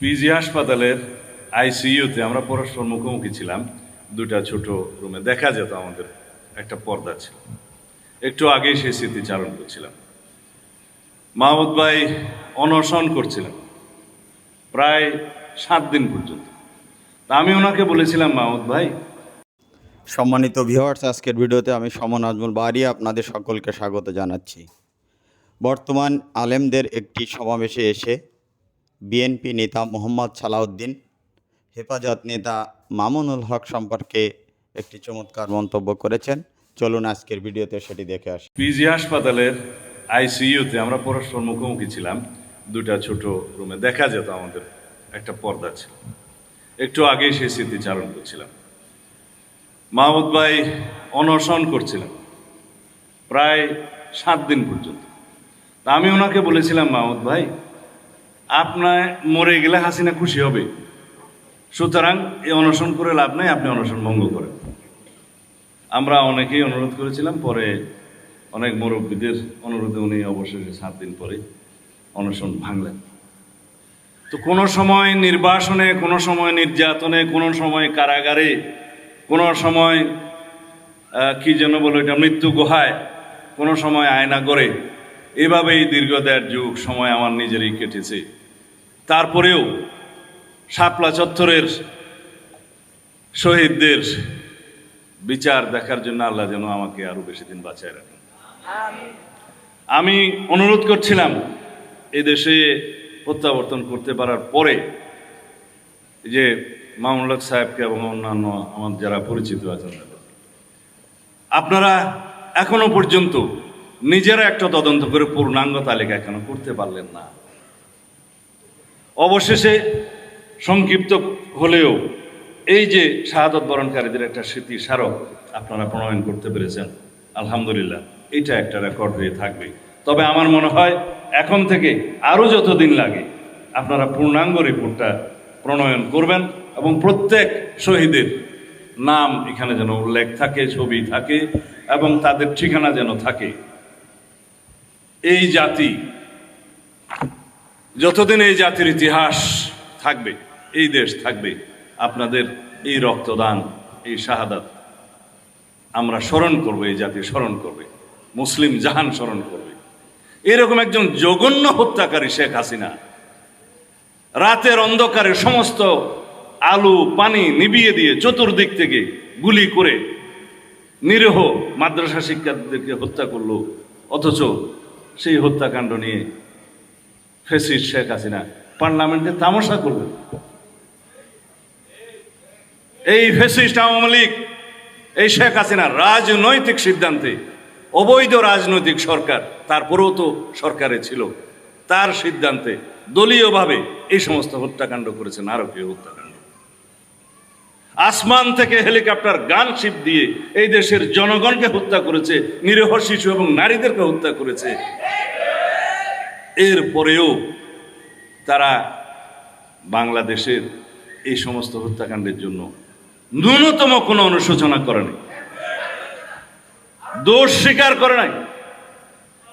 PG হাসপাতালের আইসিইউতে আমরা পরস্পর মুখোমুখি ছিলাম। দুটা ছোট রুমে। দেখা যেত আমাদের একটা পর্দা ছিল। একটু আগেই সেই স্মৃতিচারণ করছিলাম। মাহমুদ ভাই অনশন করছিলেন। প্রায় সাত দিন পর্যন্ত। তা আমি ওনাকে বলেছিলাম, মাহমুদ ভাই। সম্মানিত ভিউয়ার্স আজকের ভিডিওতে আমি সমন আজমুল বাহারি আপনাদের সকলকে স্বাগত জানাচ্ছি। বর্তমান আলেমদের একটি সমাবেশে এসে বিএনপি নেতা মোহাম্মদ সালাউদ্দিন, হেফাজত নেতা মামুনুল হক সম্পর্কে একটি চমৎকার মন্তব্য করেছেন। চলুন আজকের ভিডিওতে সেটি দেখে আসি। পিজি হাসপাতালের আইসিইউতে আমরা পরস্পর মুখোমুখি ছিলাম। দুটা ছোট রুমে। দেখা যেত আমাদের একটা পর্দা ছিল। একটু আগেই সেই স্মৃতিচারণ করছিলাম। মাহমুদ ভাই অনশন করছিলেন। প্রায় সাত দিন পর্যন্ত। আমি ওনাকে বলেছিলাম, মাহমুদ ভাই আপনার মরে গেলে হাসিনা খুশি হবে। সুতরাং এই অনশন করে লাভ নাই, আপনি অনশন ভঙ্গ করেন। আমরা অনেকেই অনুরোধ করেছিলাম, পরে অনেক মুরব্বীদের অনুরোধে উনি অবশেষে সাত দিন পরে অনশন ভাঙলেন। তো কোনো সময় নির্বাসনে, কোনো সময় নির্যাতনে, কোনো সময় কারাগারে, কোনো সময় কি যেন বলো এটা মৃত্যু গুহায়, কোনো সময় আয়না করে এভাবেই দীর্ঘ দেড় যুগ সময় আমার নিজেরই কেটেছে। তারপরেও শাপলা চত্বরের শহীদদের বিচার দেখার জন্য আল্লাহ যেন আমাকে আরও বেশি দিন বাঁচায় রাখেন। আমি অনুরোধ করছিলাম এই দেশে প্রত্যাবর্তন করতে পারার পরে যে মামুল সাহেবকে এবং অন্যান্য আমার যারা পরিচিত আছেন, আপনারা এখনও পর্যন্ত নিজেরা একটা তদন্ত করে পূর্ণাঙ্গ তালিকা কেন করতে পারলেন না। অবশেষে সংক্ষিপ্ত হলেও এই যে শাহাদত বরণকারীদের একটা স্মৃতি স্মারক আপনারা প্রণয়ন করতে পেরেছেন, আলহামদুলিল্লাহ এটা একটা রেকর্ড হয়ে থাকবে। তবে আমার মনে হয় এখন থেকে আরও যতদিন লাগে আপনারা পূর্ণাঙ্গ রিপোর্টটা প্রণয়ন করবেন এবং প্রত্যেক শহীদের নাম এখানে যেন উল্লেখ থাকে, ছবি থাকে এবং তাদের ঠিকানা যেন থাকে। এই জাতি যতদিন এই জাতির ইতিহাস থাকবে, এই দেশ থাকবে, আপনাদের এই রক্তদান, এই শাহাদাত আমরা স্মরণ করব, এই জাতি স্মরণ করবে, মুসলিম জাহান স্মরণ করবে। এরকম একজন জঘন্য হত্যাকারী শেখ হাসিনা, রাতের অন্ধকারে সমস্ত আলু, পানি নিবিয়ে দিয়ে চতুর্দিক থেকে গুলি করে নিরীহ মাদ্রাসা শিক্ষার্থীদেরকে হত্যা করল, অথচ সেই হত্যাকাণ্ড নিয়ে ফেসিস শেখ হাসিনা, পার্লামেন্টে তামাশা করবে। এই ফেসিস্ট আওয়ামী লীগ, এই শেখ হাসিনা রাজনৈতিক সিদ্ধান্তে, অবৈধ রাজনৈতিক সরকার তারপরেও তো সরকারে ছিল। তার সিদ্ধান্তে দলীয়ভাবে এই সমস্ত হত্যাকাণ্ড করেছে নারকীয় হত্যাকাণ্ড। আসমান থেকে হেলিকপ্টার, গানশিপ দিয়ে এই দেশের জনগণকে হত্যা করেছে, নিরীহ শিশু এবং নারীদেরকে হত্যা করেছে। এরপরেও তারা বাংলাদেশের এই সমস্ত হত্যাকাণ্ডের জন্য ন্যূনতম কোনো অনুশোচনা করেনি দোষ স্বীকার করে নাই।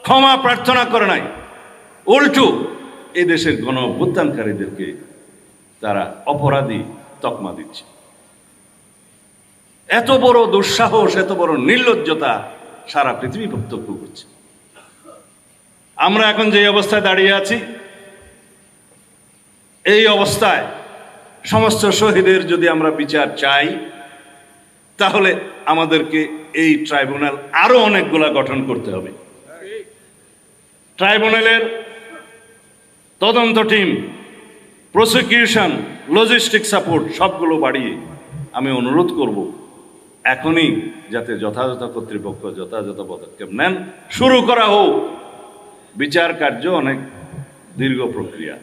ক্ষমা প্রার্থনা করে নাই। উল্টো এদেশের দেশের গণ অভ্যুত্থানকারীদেরকে তারা অপরাধী তকমা দিচ্ছে। এত বড় দুঃসাহস, এত বড় নির্লজ্জতা সারা পৃথিবী প্রত্যক্ষ করছে। আমরা এখন যে অবস্থায় দাঁড়িয়ে আছি, এই অবস্থায় সমস্ত শহীদের যদি আমরা বিচার চাই, তাহলে আমাদেরকে এই ট্রাইব্যুনাল আরও অনেকগুলা গঠন করতে হবে। ট্রাইব্যুনালের তদন্ত টিম, প্রসিকিউশন, লজিস্টিক সাপোর্ট, সবগুলো বাড়িয়ে আমি অনুরোধ করব, এখনই যাতে যথাযথ কর্তৃপক্ষ যথাযথ পদক্ষেপ নেন। শুরু করা হোক। বিচার কার্য অনেক দীর্ঘ প্রক্রিয়া।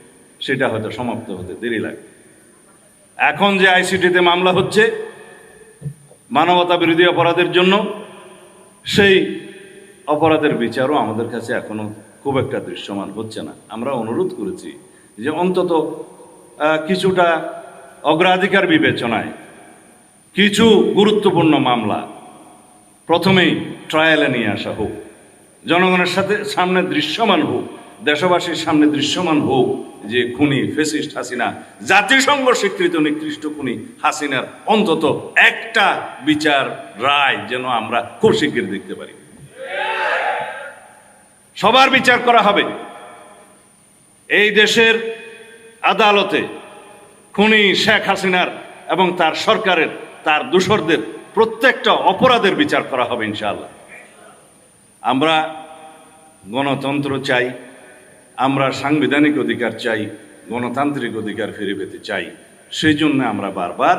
সেটা হয়তো সমাপ্ত হতে দেরি লাগে। এখন যে আইসিটিতে মামলা হচ্ছে, মানবতা বিরোধী অপরাধের জন্য, সেই অপরাধের বিচারও আমাদের কাছে এখনও খুব একটা দৃশ্যমান হচ্ছে না। আমরা অনুরোধ করেছি যে অন্তত কিছুটা অগ্রাধিকার বিবেচনায় কিছু গুরুত্বপূর্ণ মামলা প্রথমেই ট্রায়ালে নিয়ে আসা হোক। জনগণের সাথে সামনে দৃশ্যমান হোক, দেশবাসীর সামনে দৃশ্যমান হোক, যে খুনি ফেসিস্ট হাসিনা, জাতিসংঘ স্বীকৃত নিকৃষ্ট খুনি হাসিনার অন্তত একটা বিচার রায় যেন আমরা খুব শিগগির দেখতে পারি। সবার বিচার করা হবে। এই দেশের আদালতে খুনি শেখ হাসিনার এবং তার সরকারের, তার দূষরদের প্রত্যেকটা অপরাধের বিচার করা হবে ইনশাআল্লাহ। আমরা গণতন্ত্র চাই, আমরা সাংবিধানিক অধিকার চাই, গণতান্ত্রিক অধিকার ফিরে পেতে চাই সেই জন্য আমরা বারবার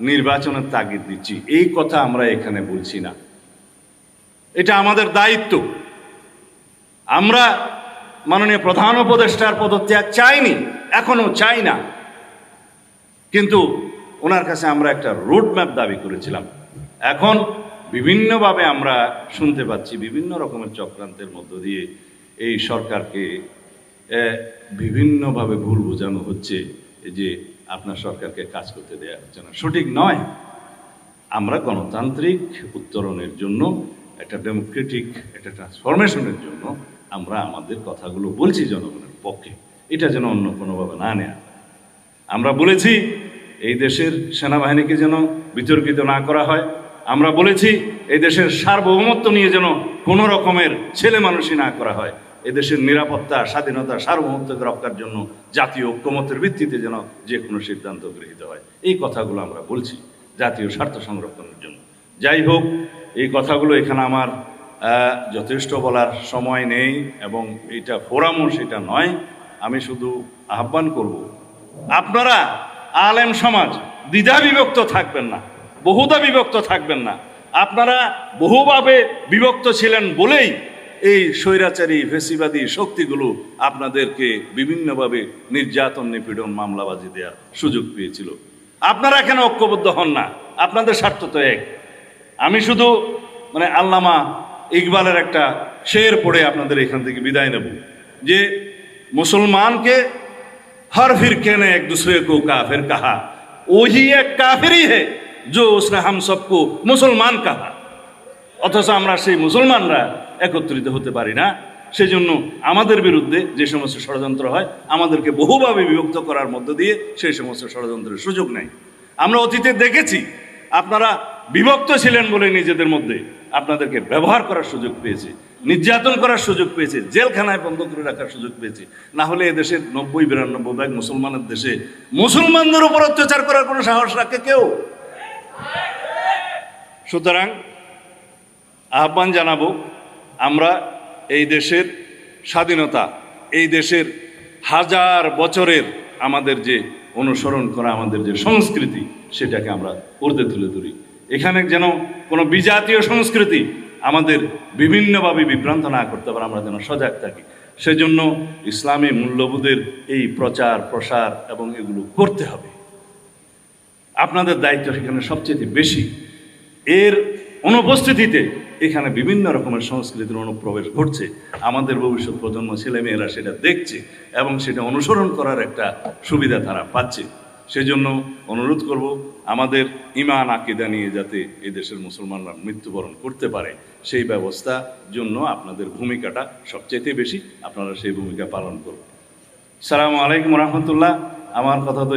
নির্বাচনের তাগিদ দিচ্ছি। এই কথা আমরা এখানে বলছি না। এটা আমাদের দায়িত্ব। আমরা মাননীয় প্রধান উপদেষ্টার পদত্যাগ চাইনি, এখনও চাই না। কিন্তু ওনার কাছে আমরা একটা রোড ম্যাপ দাবি করেছিলাম। এখন বিভিন্নভাবে আমরা শুনতে পাচ্ছি, বিভিন্ন রকমের চক্রান্তের মধ্য দিয়ে এই সরকারকে বিভিন্নভাবে ভুল বোঝানো হচ্ছে যে আপনার সরকারকে কাজ করতে দেওয়া হচ্ছে না। সঠিক নয়। আমরা গণতান্ত্রিক উত্তরণের জন্য, একটা ডেমোক্রেটিক, একটা ট্রান্সফরমেশনের জন্য আমরা আমাদের কথাগুলো বলছি জনগণের পক্ষে। এটা যেন অন্য কোনোভাবে না নেয়া আমরা বলেছি, এই দেশের সেনাবাহিনীকে যেন বিতর্কিত না করা হয়। আমরা বলেছি, এই দেশের সার্বভৌমত্ব নিয়ে যেন কোনো রকমের ছেলে মানুষই না করা হয়। এদেশের নিরাপত্তা, স্বাধীনতা, সার্বভৌমত্বকে রক্ষার জন্য জাতীয় ঐক্যমতের ভিত্তিতে যেন যে কোনো সিদ্ধান্ত গৃহীত হয়। এই কথাগুলো আমরা বলছি জাতীয় স্বার্থ সংরক্ষণের জন্য। যাই হোক, এই কথাগুলো এখানে আমার যথেষ্ট বলার সময় নেই এবং এটা ফোরামও সেটা নয়। আমি শুধু আহ্বান করব, আপনারা আলেম সমাজ দ্বিধা বিভক্ত থাকবেন না। বহুদা বিভক্ত থাকবেন না। আপনারা বহুভাবে বিভক্ত ছিলেন বলেই এই স্বৈরাচারী, ফেসিবাদী শক্তিগুলো আপনাদেরকে বিভিন্নভাবে নির্যাতন, নিপীড়ন, মামলাবাজি দেওয়ার সুযোগ পেয়েছিল। আপনারা এখানে ঐক্যবদ্ধ হন না? আপনাদের স্বার্থ তো এক। আমি শুধু মানে আল্লামা ইকবালের একটা শের পড়ে আপনাদের এখান থেকে বিদায় নেব যে মুসলমানকে হর ফির কেনে এক দুসরে কো কাফের কাহা, ওহি এক কাফেরই হে। जो उसने हम सबको মুসলমান कहा অথচ আমরা সেই মুসলমানরা একত্রিত হতে পারি না সেজন্য আমাদের বিরুদ্ধে যে সমস্ত ষড়যন্ত্র হয় আমাদেরকে বহুভাবে বিভক্ত করার মধ্য দিয়ে সেই সমস্ত ষড়যন্ত্রের সুযোগ নেই আমরা অতীতে দেখেছি আপনারা বিভক্ত ছিলেন বলে নিজেদের মধ্যে আপনাদেরকে ব্যবহার করার সুযোগ পেয়েছে নির্যাতন করার সুযোগ পেয়েছে জেলখানায় বন্ধ করে রাখার সুযোগ পেয়েছে না হলে এদেশের নব্বই বিরানব্বই ভাগ মুসলমানের দেশে মুসলমানদের উপর অত্যাচার করার কোনো সাহস রাখে কেউ সুতরাং আহ্বান জানাব, আমরা এই দেশের স্বাধীনতা, এই দেশের হাজার বছরের আমাদের যে অনুসরণ করা, আমাদের যে সংস্কৃতি, সেটাকে আমরা উর্ধে তুলে ধরি। এখানে যেন কোনো বিজাতীয় সংস্কৃতি আমাদের বিভিন্নভাবে বিভ্রান্ত না করতে পারে, আমরা যেন সজাগ থাকি। সেজন্য ইসলামী মূল্যবোধের এই প্রচার, প্রসার এবং এগুলো করতে হবে। আপনাদের দায়িত্ব সেখানে সবচেয়ে বেশি। এর অনুপস্থিতিতে এখানে বিভিন্ন রকমের সংস্কৃতির অনুপ্রবেশ ঘটছে। আমাদের ভবিষ্যৎ প্রজন্ম ছেলেমেয়েরা সেটা দেখছে এবং সেটা অনুসরণ করার একটা সুবিধা তারা পাচ্ছে। সেজন্য অনুরোধ করব, আমাদের ইমান আকিদা নিয়ে যাতে এই দেশের মুসলমানরা মৃত্যুবরণ করতে পারে, সেই ব্যবস্থা জন্য আপনাদের ভূমিকাটা সবচেয়ে বেশি আপনারা সেই ভূমিকা পালন করুন। সালামু আলাইকুম রহমতুল্লাহ। আমার কথা তো